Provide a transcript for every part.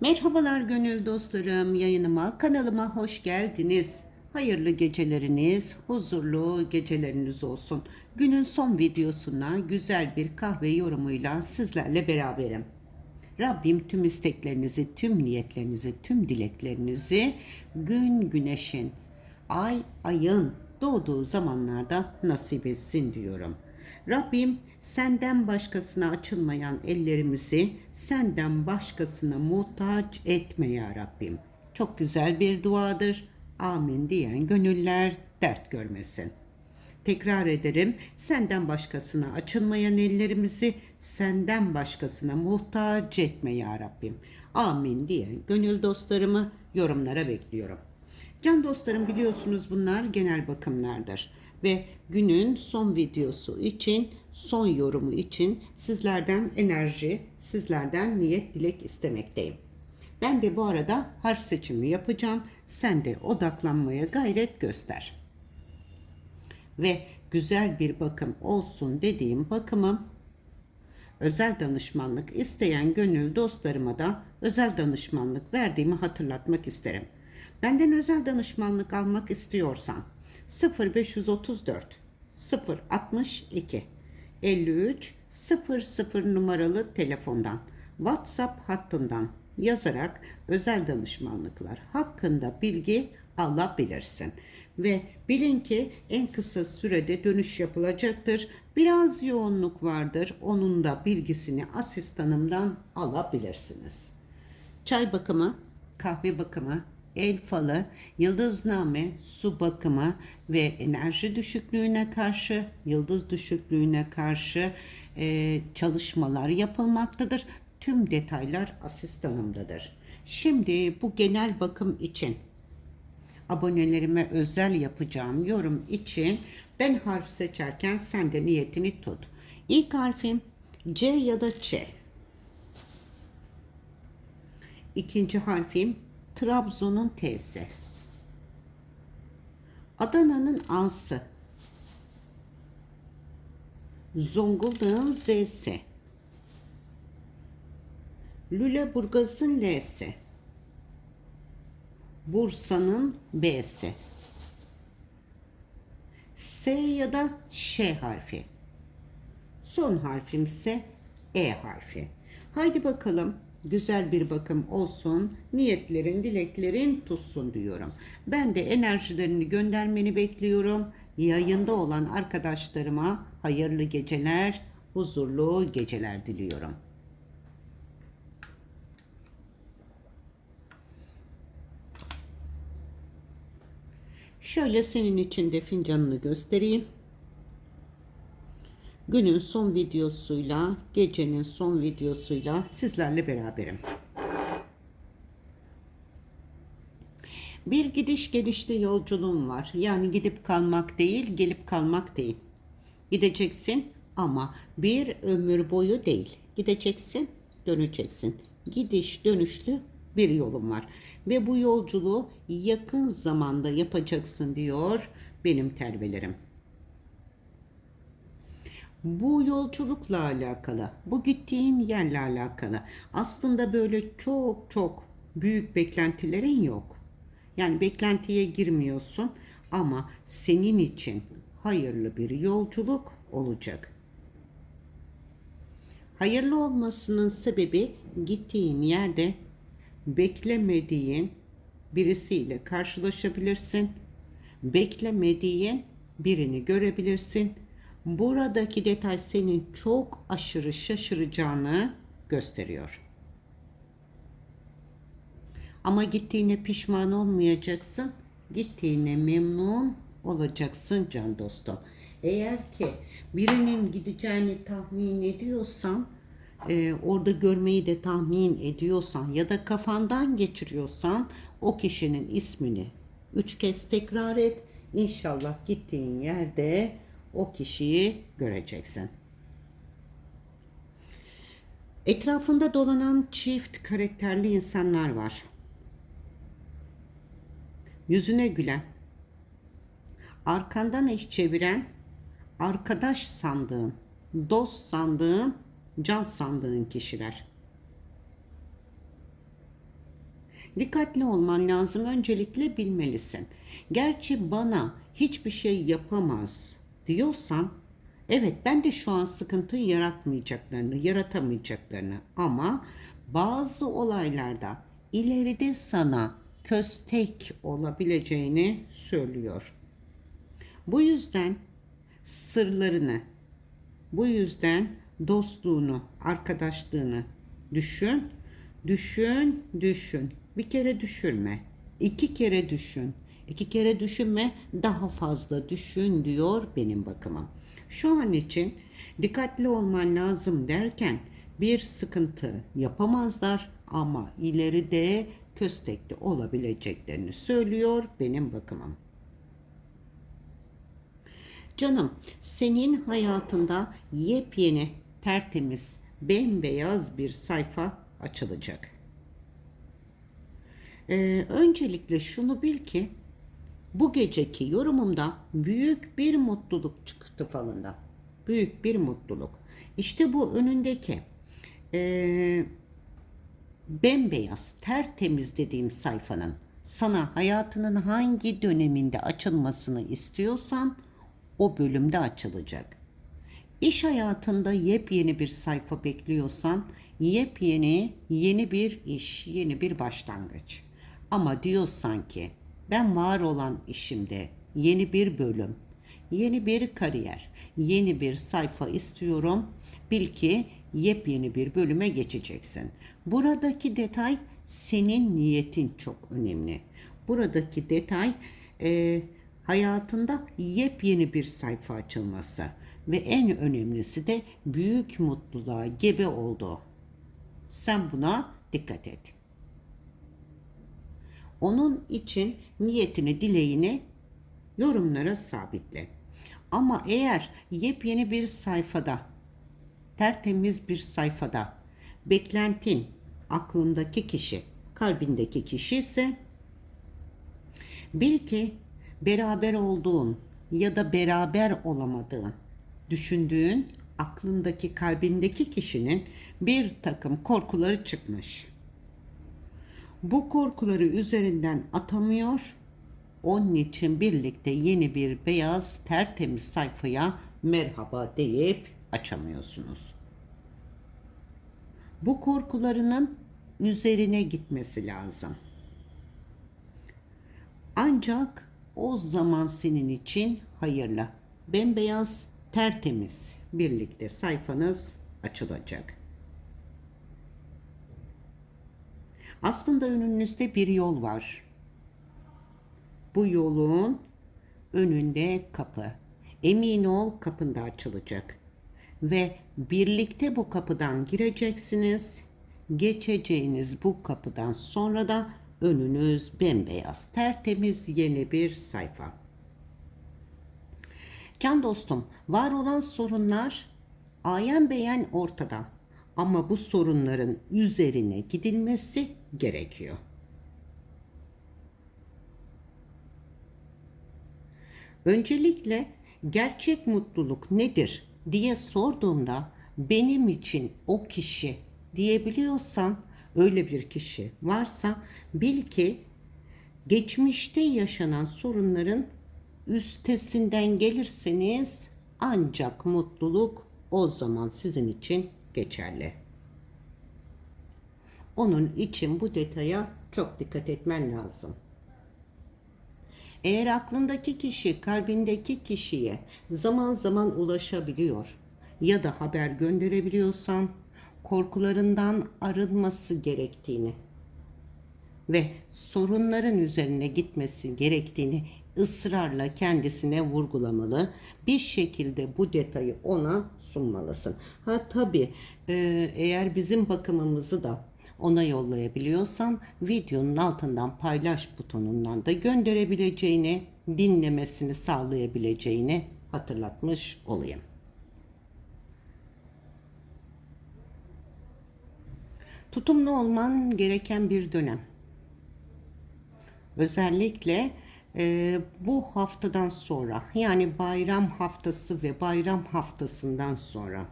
Merhabalar gönül dostlarım, yayınıma, kanalıma hoş geldiniz. Hayırlı geceleriniz, huzurlu geceleriniz olsun. Günün son videosuna güzel bir kahve yorumuyla sizlerle beraberim. Rabbim tüm isteklerinizi, tüm niyetlerinizi, tüm dileklerinizi gün güneşin, ay ayın doğduğu zamanlarda nasip etsin diyorum. Rabbim senden başkasına açılmayan ellerimizi senden başkasına muhtaç etme ya Rabbim. Çok güzel bir duadır. Amin diyen gönüller dert görmesin. Tekrar ederim, senden başkasına açılmayan ellerimizi senden başkasına muhtaç etme ya Rabbim. Amin diye gönül dostlarımı yorumlara bekliyorum. Can dostlarım biliyorsunuz bunlar genel bakımlardır. Ve günün son videosu için, son yorumu için sizlerden enerji, sizlerden niyet dilek istemekteyim. Ben de bu arada harf seçimi yapacağım. Sen de odaklanmaya gayret göster ve güzel bir bakım olsun dediğim bakımım özel danışmanlık isteyen gönül dostlarıma da özel danışmanlık verdiğimi hatırlatmak isterim. Benden özel danışmanlık almak istiyorsan 0534 062 53 00 numaralı telefondan WhatsApp hattından yazarak özel danışmanlıklar hakkında bilgi alabilirsin. Ve bilin ki en kısa sürede dönüş yapılacaktır. Biraz yoğunluk vardır. Onun da bilgisini asistanımdan alabilirsiniz. Çay bakımı, kahve bakımı, el falı, yıldızname, su bakımı ve enerji düşüklüğüne karşı, yıldız düşüklüğüne karşı e, çalışmalar yapılmaktadır. Tüm detaylar asistanımdadır. Şimdi bu genel bakım için abonelerime özel yapacağım yorum için ben harf seçerken sen de niyetini tut. İlk harfim C ya da Ç. İkinci harfim Trabzon'un T'si. Adana'nın A'sı. Zonguldak'ın Z'si. Lüleburgaz'ın L'si. Bursa'nın B'si. S ya da Ş harfi. Son harfim ise E harfi. Haydi bakalım güzel bir bakım olsun. Niyetlerin, dileklerin tutsun diyorum. Ben de enerjilerini göndermeni bekliyorum. Yayında olan arkadaşlarıma hayırlı geceler, huzurlu geceler diliyorum. Şöyle senin için de fincanını göstereyim. Günün son videosuyla, gecenin son videosuyla sizlerle beraberim. Bir gidiş gelişli yolculuğum var. Yani gidip kalmak değil, gelip kalmak değil. Gideceksin ama bir ömür boyu değil. Gideceksin, döneceksin. Gidiş dönüşlü bir yolum var. Ve bu yolculuğu yakın zamanda yapacaksın diyor benim telvelerim. Bu yolculukla alakalı, bu gittiğin yerle alakalı aslında böyle çok çok büyük beklentilerin yok. Yani beklentiye girmiyorsun ama senin için hayırlı bir yolculuk olacak. Hayırlı olmasının sebebi gittiğin yerde beklemediğin birisiyle karşılaşabilirsin. Beklemediğin birini görebilirsin. Buradaki detay senin çok aşırı şaşıracağını gösteriyor. Ama gittiğine pişman olmayacaksın. Gittiğine memnun olacaksın can dostum. Eğer ki birinin gideceğini tahmin ediyorsan e, orada görmeyi de tahmin ediyorsan ya da kafandan geçiriyorsan o kişinin ismini üç kez tekrar et. İnşallah gittiğin yerde o kişiyi göreceksin. Etrafında dolanan çift karakterli insanlar var. Yüzüne gülen, arkandan iş çeviren, arkadaş sandığın, dost sandığın, can sandığın kişiler. Dikkatli olman lazım. Öncelikle bilmelisin. Gerçi bana hiçbir şey yapamaz diyorsan evet ben de şu an sıkıntı yaratmayacaklarını, yaratamayacaklarını ama bazı olaylarda ileride sana köstek olabileceğini söylüyor. Bu yüzden sırlarını, bu yüzden dostluğunu, arkadaşlığını düşün, düşün, düşün. Bir kere düşürme, iki kere düşün. İki kere düşünme, daha fazla düşün diyor benim bakımım. Şu an için dikkatli olman lazım derken bir sıkıntı yapamazlar ama ileride köstekli olabileceklerini söylüyor benim bakımım. Canım, senin hayatında yepyeni, tertemiz, bembeyaz bir sayfa açılacak. Ee, öncelikle şunu bil ki bu geceki yorumumda büyük bir mutluluk çıktı falında. Büyük bir mutluluk. İşte bu önündeki ee, bembeyaz, tertemiz dediğim sayfanın sana hayatının hangi döneminde açılmasını istiyorsan o bölümde açılacak. İş hayatında yepyeni bir sayfa bekliyorsan yepyeni yeni bir iş, yeni bir başlangıç. Ama diyorsan ki ben var olan işimde yeni bir bölüm, yeni bir kariyer, yeni bir sayfa istiyorum. Bil ki yepyeni bir bölüme geçeceksin. Buradaki detay senin niyetin çok önemli. Buradaki detay e, hayatında yepyeni bir sayfa açılması ve en önemlisi de büyük mutluluğa gebe oldu. Sen buna dikkat et. Onun için niyetini, dileğini yorumlara sabitle. Ama eğer yepyeni bir sayfada, tertemiz bir sayfada beklentin aklındaki kişi, kalbindeki kişi ise bil ki beraber olduğun ya da beraber olamadığın, düşündüğün aklındaki kalbindeki kişinin bir takım korkuları çıkmış. Bu korkuları üzerinden atamıyor. Onun için birlikte yeni bir beyaz tertemiz sayfaya merhaba deyip açamıyorsunuz. Bu korkularının üzerine gitmesi lazım. Ancak o zaman senin için hayırlı. Bembeyaz, tertemiz birlikte sayfanız açılacak. Aslında önünüzde bir yol var. Bu yolun önünde kapı. Emin ol kapında açılacak. Ve birlikte bu kapıdan gireceksiniz. Geçeceğiniz bu kapıdan sonra da önünüz bembeyaz, tertemiz yeni bir sayfa. Can dostum, var olan sorunlar ayen beyen ortada. Ama bu sorunların üzerine gidilmesi gerekiyor. Öncelikle gerçek mutluluk nedir diye sorduğumda benim için o kişi diyebiliyorsan öyle bir kişi varsa bil ki geçmişte yaşanan sorunların üstesinden gelirseniz ancak mutluluk o zaman sizin için geçerli. Onun için bu detaya çok dikkat etmen lazım. Eğer aklındaki kişi kalbindeki kişiye zaman zaman ulaşabiliyor ya da haber gönderebiliyorsan korkularından arınması gerektiğini ve sorunların üzerine gitmesi gerektiğini ısrarla kendisine vurgulamalı. Bir şekilde bu detayı ona sunmalısın. Ha tabii e, eğer bizim bakımımızı da ona yollayabiliyorsan videonun altından paylaş butonundan da gönderebileceğini, dinlemesini sağlayabileceğini hatırlatmış olayım. Tutumlu olman gereken bir dönem. Özellikle e, bu haftadan sonra yani bayram haftası ve bayram haftasından sonra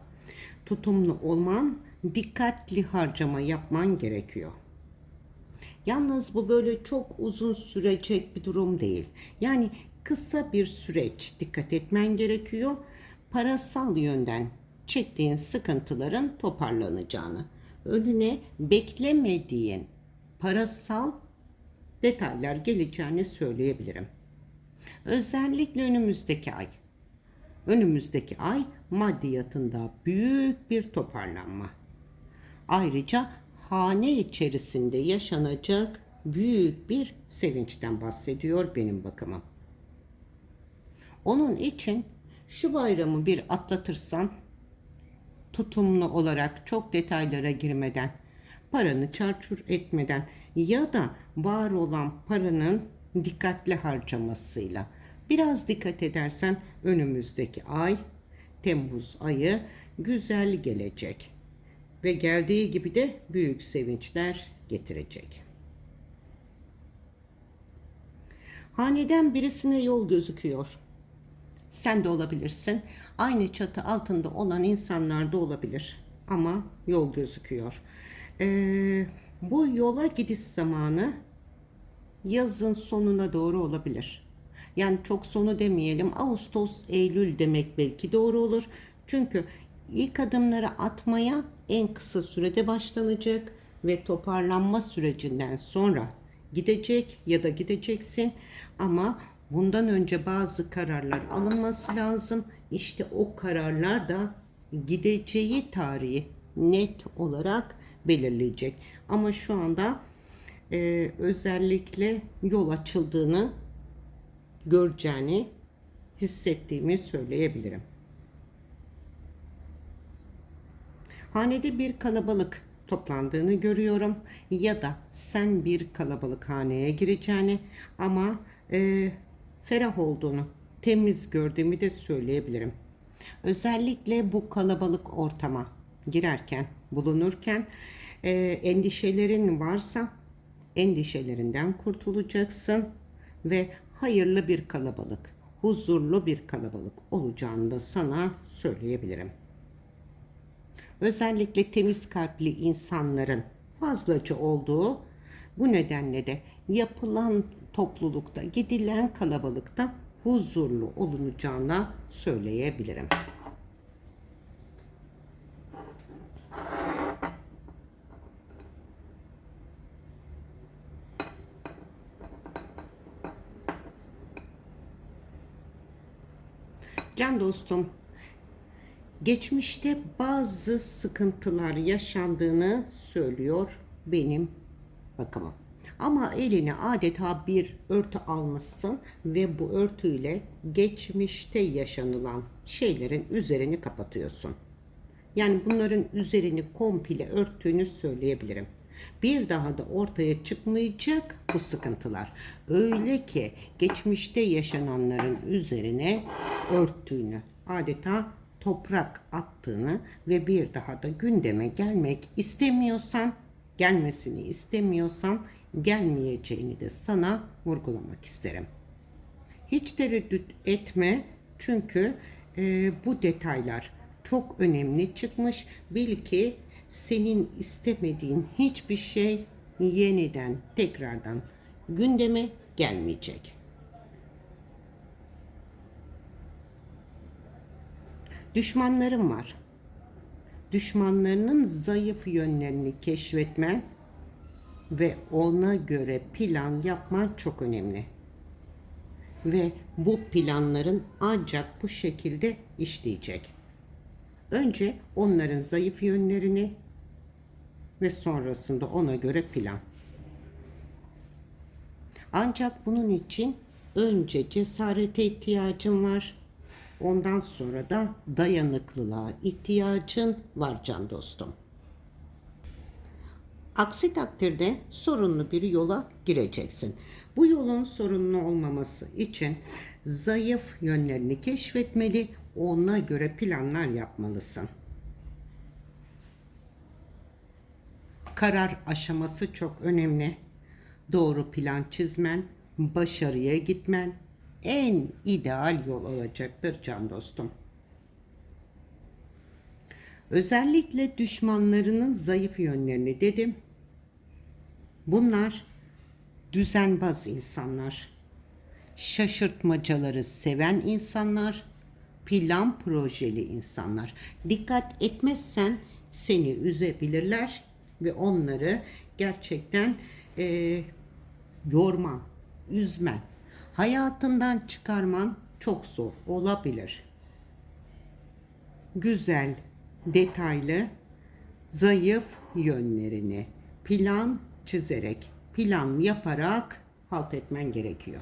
tutumlu olman, dikkatli harcama yapman gerekiyor. Yalnız bu böyle çok uzun sürecek bir durum değil. Yani kısa bir süreç dikkat etmen gerekiyor. Parasal yönden çektiğin sıkıntıların toparlanacağını, önüne beklemediğin parasal detaylar geleceğini söyleyebilirim. Özellikle önümüzdeki ay. Önümüzdeki ay maddiyatında büyük bir toparlanma. Ayrıca hane içerisinde yaşanacak büyük bir sevinçten bahsediyor benim bakımım. Onun için şu bayramı bir atlatırsan tutumlu olarak çok detaylara girmeden, paranı çarçur etmeden ya da var olan paranın dikkatli harcamasıyla biraz dikkat edersen önümüzdeki ay Temmuz ayı güzel gelecek ve geldiği gibi de büyük sevinçler getirecek. Haneden birisine yol gözüküyor. Sen de olabilirsin. Aynı çatı altında olan insanlar da olabilir. Ama yol gözüküyor. Ee, bu yola gidiş zamanı yazın sonuna doğru olabilir. Yani çok sonu demeyelim. Ağustos, Eylül demek belki doğru olur. Çünkü ilk adımları atmaya en kısa sürede başlanacak ve toparlanma sürecinden sonra gidecek ya da gideceksin ama bundan önce bazı kararlar alınması lazım. İşte o kararlar da gideceği tarihi net olarak belirleyecek. Ama şu anda e, özellikle yol açıldığını göreceğini hissettiğimi söyleyebilirim. Hanede bir kalabalık toplandığını görüyorum ya da sen bir kalabalık haneye gireceğini ama e, ferah olduğunu, temiz gördüğümü de söyleyebilirim. Özellikle bu kalabalık ortama girerken, bulunurken e, endişelerin varsa endişelerinden kurtulacaksın ve hayırlı bir kalabalık, huzurlu bir kalabalık olacağını da sana söyleyebilirim. Özellikle temiz kalpli insanların fazlaca olduğu bu nedenle de yapılan toplulukta, gidilen kalabalıkta huzurlu olunacağına söyleyebilirim. Can dostum, geçmişte bazı sıkıntılar yaşandığını söylüyor benim bakımım. Ama eline adeta bir örtü almışsın ve bu örtüyle geçmişte yaşanılan şeylerin üzerini kapatıyorsun. Yani bunların üzerini komple örttüğünü söyleyebilirim. Bir daha da ortaya çıkmayacak bu sıkıntılar. Öyle ki geçmişte yaşananların üzerine örttüğünü, adeta toprak attığını ve bir daha da gündeme gelmek istemiyorsan, gelmesini istemiyorsan gelmeyeceğini de sana vurgulamak isterim. Hiç tereddüt etme çünkü e, bu detaylar çok önemli çıkmış. Bil ki senin istemediğin hiçbir şey yeniden tekrardan gündeme gelmeyecek. Düşmanlarım var. Düşmanlarının zayıf yönlerini keşfetmen ve ona göre plan yapman çok önemli. Ve bu planların ancak bu şekilde işleyecek. Önce onların zayıf yönlerini ve sonrasında ona göre plan. Ancak bunun için önce cesarete ihtiyacın var. Ondan sonra da dayanıklılığa ihtiyacın var can dostum. Aksi takdirde sorunlu bir yola gireceksin. Bu yolun sorunlu olmaması için zayıf yönlerini keşfetmeli, ona göre planlar yapmalısın. Karar aşaması çok önemli. Doğru plan çizmen, başarıya gitmen en ideal yol olacaktır can dostum. Özellikle düşmanlarının zayıf yönlerini dedim. Bunlar düzenbaz insanlar. Şaşırtmacaları seven insanlar, plan projeli insanlar. Dikkat etmezsen seni üzebilirler ve onları gerçekten e, yorman, üzmen, hayatından çıkarman çok zor olabilir. Güzel, detaylı, zayıf yönlerini plan çizerek, plan yaparak halt etmen gerekiyor.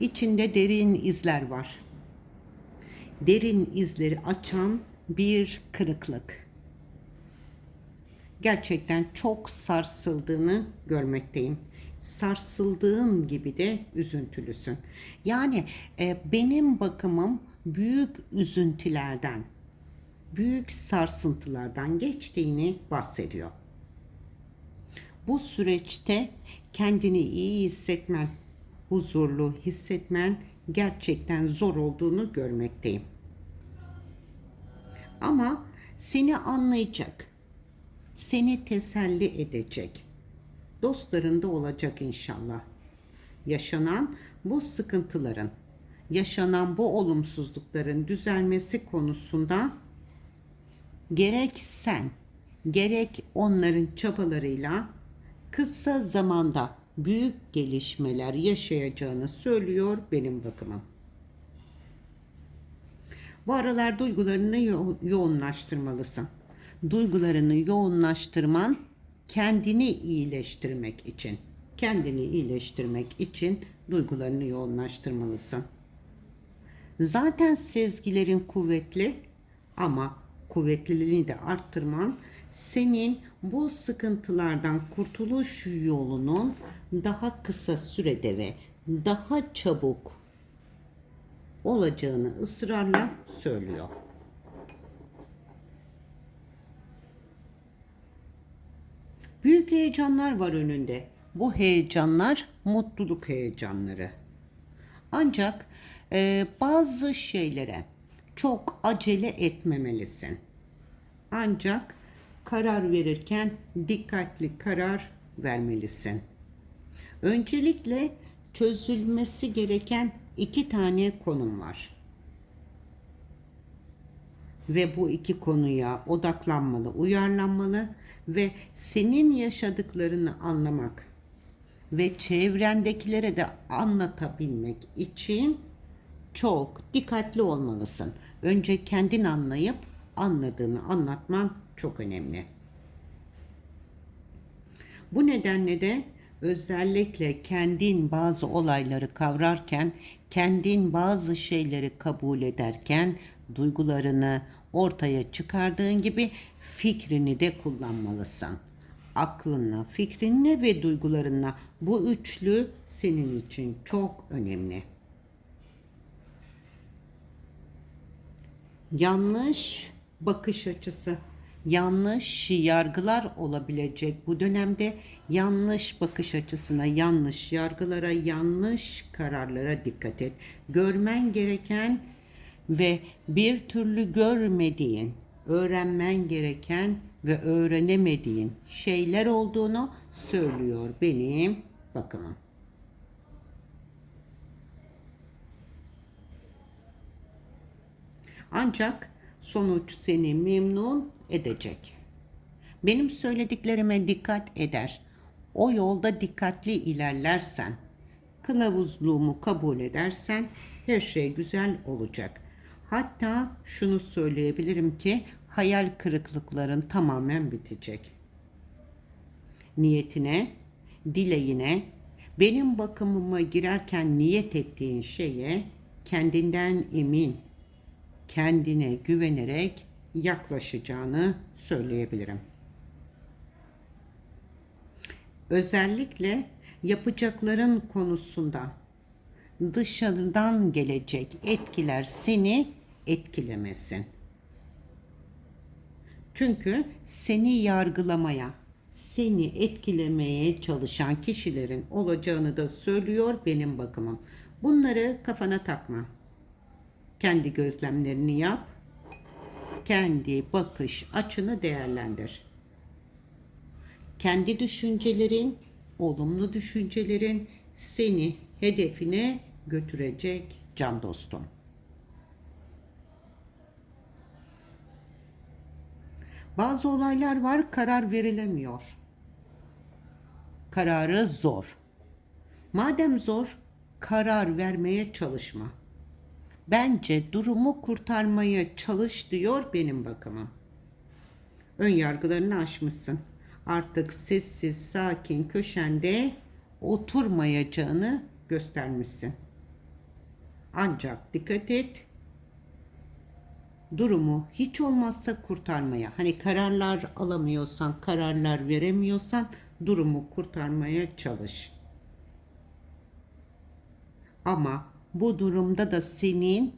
İçinde derin izler var. Derin izleri açan bir kırıklık. Gerçekten çok sarsıldığını görmekteyim. Sarsıldığın gibi de üzüntülüsün. Yani e, benim bakımım büyük üzüntülerden, büyük sarsıntılardan geçtiğini bahsediyor. Bu süreçte kendini iyi hissetmen, huzurlu hissetmen gerçekten zor olduğunu görmekteyim. Ama seni anlayacak, seni teselli edecek dostların da olacak inşallah. Yaşanan bu sıkıntıların, yaşanan bu olumsuzlukların düzelmesi konusunda gerek sen, gerek onların çabalarıyla kısa zamanda büyük gelişmeler yaşayacağını söylüyor benim bakımım. Bu aralar duygularını yo- yoğunlaştırmalısın. Duygularını yoğunlaştırman kendini iyileştirmek için. Kendini iyileştirmek için duygularını yoğunlaştırmalısın. Zaten sezgilerin kuvvetli ama kuvvetliliğini de arttırman senin bu sıkıntılardan kurtuluş yolunun daha kısa sürede ve daha çabuk olacağını ısrarla söylüyor. Büyük heyecanlar var önünde. Bu heyecanlar mutluluk heyecanları. Ancak e, bazı şeylere çok acele etmemelisin. Ancak karar verirken dikkatli karar vermelisin. Öncelikle çözülmesi gereken iki tane konum var. Ve bu iki konuya odaklanmalı, uyarlanmalı ve senin yaşadıklarını anlamak ve çevrendekilere de anlatabilmek için çok dikkatli olmalısın. Önce kendin anlayıp anladığını anlatman çok önemli. Bu nedenle de özellikle kendin bazı olayları kavrarken, kendin bazı şeyleri kabul ederken duygularını ortaya çıkardığın gibi fikrini de kullanmalısın. Aklınla, fikrinle ve duygularınla bu üçlü senin için çok önemli. yanlış bakış açısı, yanlış yargılar olabilecek bu dönemde yanlış bakış açısına, yanlış yargılara, yanlış kararlara dikkat et. Görmen gereken ve bir türlü görmediğin, öğrenmen gereken ve öğrenemediğin şeyler olduğunu söylüyor benim bakımım. Ancak sonuç seni memnun edecek. Benim söylediklerime dikkat eder. O yolda dikkatli ilerlersen, kılavuzluğumu kabul edersen her şey güzel olacak. Hatta şunu söyleyebilirim ki hayal kırıklıkların tamamen bitecek. Niyetine, dileğine, benim bakımıma girerken niyet ettiğin şeye kendinden emin, kendine güvenerek yaklaşacağını söyleyebilirim. Özellikle yapacakların konusunda dışarıdan gelecek etkiler seni etkilemesin. Çünkü seni yargılamaya, seni etkilemeye çalışan kişilerin olacağını da söylüyor benim bakımım. Bunları kafana takma kendi gözlemlerini yap. kendi bakış açını değerlendir. Kendi düşüncelerin, olumlu düşüncelerin seni hedefine götürecek can dostum. Bazı olaylar var karar verilemiyor. Kararı zor. Madem zor, karar vermeye çalışma. Bence durumu kurtarmaya çalış diyor benim bakımım. Ön yargılarını aşmışsın. Artık sessiz, sakin köşende oturmayacağını göstermişsin. Ancak dikkat et, durumu hiç olmazsa kurtarmaya, hani kararlar alamıyorsan, kararlar veremiyorsan durumu kurtarmaya çalış. Ama bu durumda da senin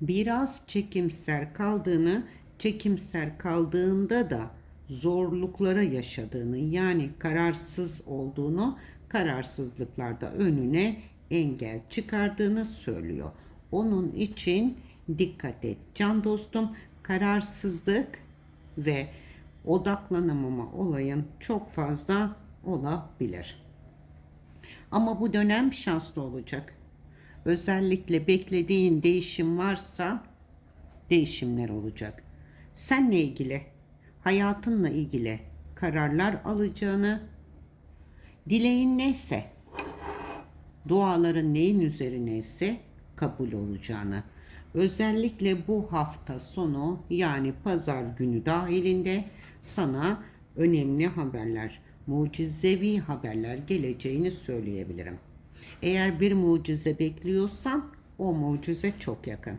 biraz çekimser kaldığını, çekimser kaldığında da zorluklara yaşadığını yani kararsız olduğunu, kararsızlıklarda önüne engel çıkardığını söylüyor. Onun için dikkat et. Can dostum kararsızlık ve odaklanamama olayın çok fazla olabilir. Ama bu dönem şanslı olacak. Özellikle beklediğin değişim varsa değişimler olacak. Seninle ilgili, hayatınla ilgili kararlar alacağını, dileğin neyse, duaların neyin üzerine ise kabul olacağını. Özellikle bu hafta sonu yani pazar günü dahilinde sana önemli haberler, mucizevi haberler geleceğini söyleyebilirim. Eğer bir mucize bekliyorsan o mucize çok yakın.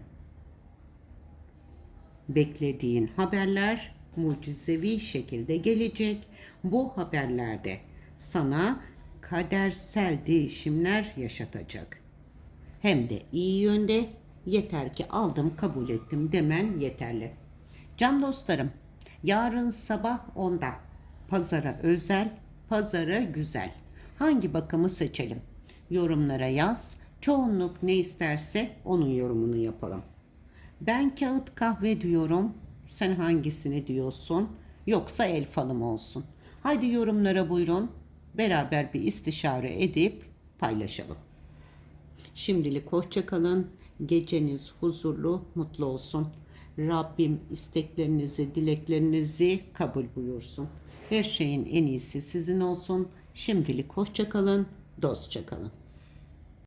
Beklediğin haberler mucizevi şekilde gelecek. Bu haberlerde sana kadersel değişimler yaşatacak. Hem de iyi yönde yeter ki aldım kabul ettim demen yeterli. Can dostlarım yarın sabah 10'da pazara özel, pazara güzel. Hangi bakımı seçelim? Yorumlara yaz. Çoğunluk ne isterse onun yorumunu yapalım. Ben kağıt kahve diyorum. Sen hangisini diyorsun? Yoksa el falım olsun. Haydi yorumlara buyurun. Beraber bir istişare edip paylaşalım. Şimdilik hoşça kalın. Geceniz huzurlu, mutlu olsun. Rabbim isteklerinizi, dileklerinizi kabul buyursun. Her şeyin en iyisi sizin olsun. Şimdilik hoşça kalın, dostça kalın.